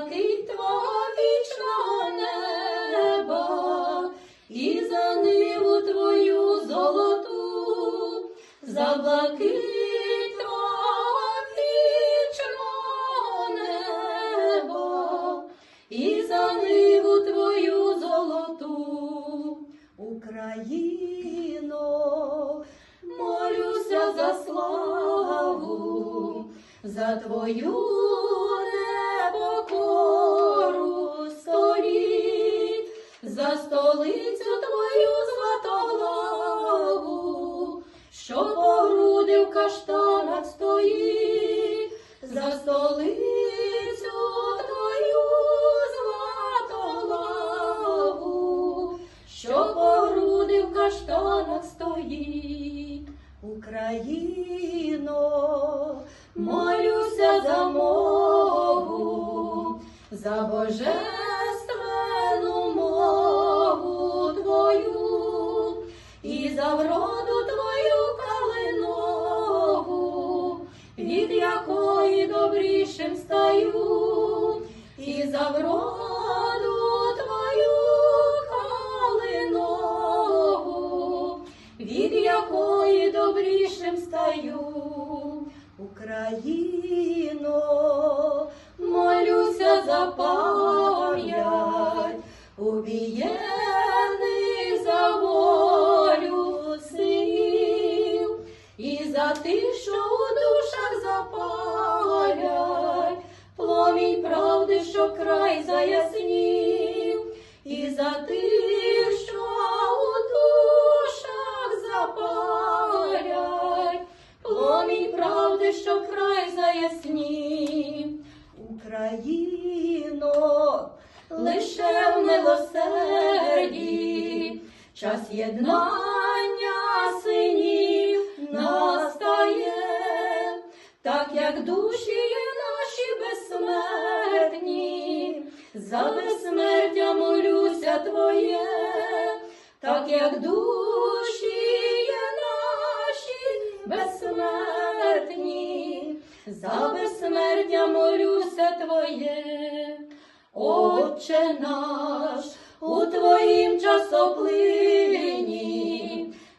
блакить твого вічного неба, і за ниву твою золоту, за блакить твого і за ниву твою золоту, Україно, молюся за славу, за твою за столицю твою златолаву, що по груди в каштанах стоїть, за столицю твою златолаву, що по груди стоїть. Україно, молюся за мову, за божественну добрішим стаю, і за вроду твою калинову, від якої добрішим стаю. Україно, молюся за пам'ять, убієних за волю синів, і за що у душах запалять, що край заяснів, і за тих, що у душах запалять, пломінь правди, що край заяснів. Україно, лише в милосерді, час єднання синів настає, так як душі за безсмертя молюся Твоє, так як душі є наші безсмертні, за безсмертя молюся Твоє. Отче наш, у Твоїм часоплині,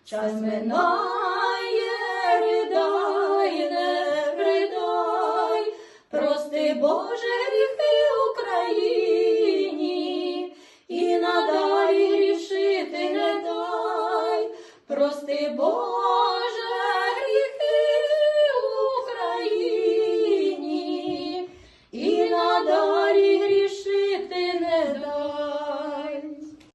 час минає, ридай, не ридай, прости, Боже,